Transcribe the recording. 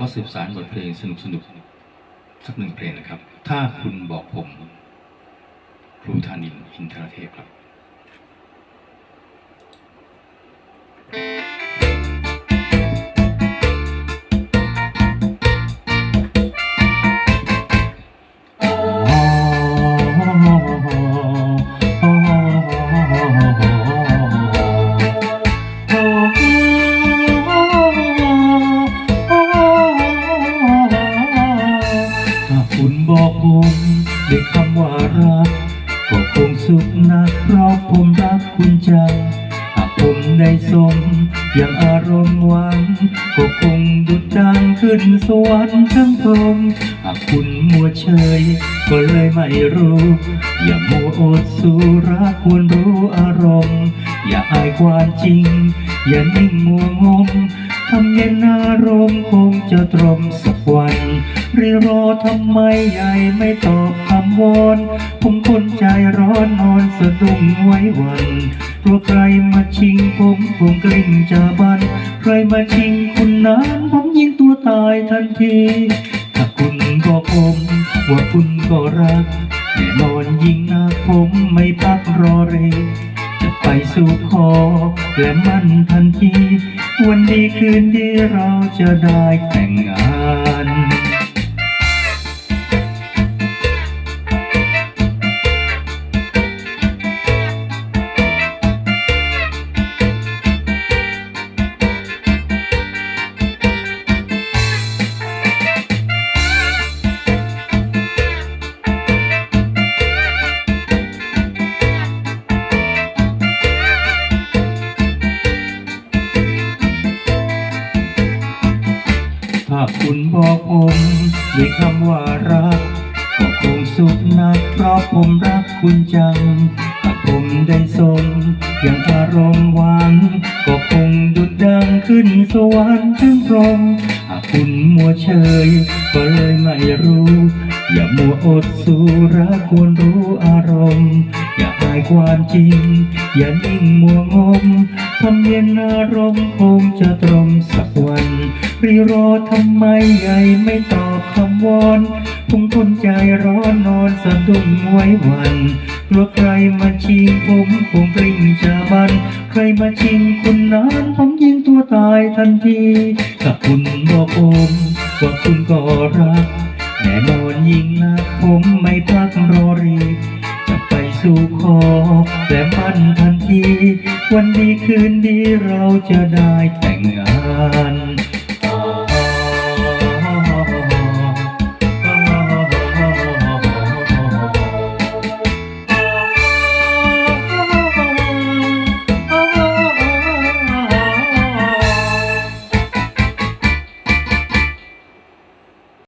ขอสืบสารบทเพลงสนุกสนุกๆสักหนึ่งเพลงนะครับ ถ้าคุณบอกผม ครูธานินอินทรเทพครับ สุขนักเพราะผมรักคุณจังหากผมได้สมอย่างอารมณ์หวังก็คงดุดดังขึ้นสวรรค์ทั้งพรมหากคุณมัวเฉย ก็เลยไม่รู้ อย่ามัวอดสู้รักควรรู้อารมณ์ อย่าอายความจริง อย่านิ่งมัวงมทำเย็นอารมณ์คงจะตรมสักวันรีรอทำไมใหญ่ไม่ตอบค วอนผมคนใจร้อนนอนสะดุ้งไว้วันกลัวใครมาชิงผมคงกลิ้งจะบัน ใครมาชิงคุณนั้นผมยิงตัวตายทันทีถ้าคุณบอกผมว่าคุณก็รักแน่นอนยิงนักผมไม่พักรอเรจะไปสู่ขอและมั่นทันที วันดีคืนดีเราจะได้แต่งงาน ถ้าคุณบอกผมด้วยคำว่ารัก ก็คงสุขนักเพราะผมรักคุณจังถ้าผมได้สมอย่างอารมณ์หวานก็คงดุดดังขึ้นสวรรค์ถึงพรหมหากคุณมัวเฉย ก็เลยไม่รู้ อย่ามัวอดสู้รักควรรู้อารมณ์ อย่าอายความจริง อย่านิ่งมัวงมทำเย็นอารมณ์คงจะตรมสักวัน รีรอทำไมใหญ่ไม่ตอบคำวอนผมคนใจร้อนนอนสะดุ้งไว้วันกลัวใครมาชิงผมคงกลิ้งจะบัน ใครมาชิงคุณนั้นผมยิงตัวตายทันทีถ้าคุณบอกผมว่าคุณก็รักแน่นอนยิงนักผมไม่พักรอรีจะไปสู่ขอและมั่นทันที วันดีคืนดีเราจะได้แต่งงาน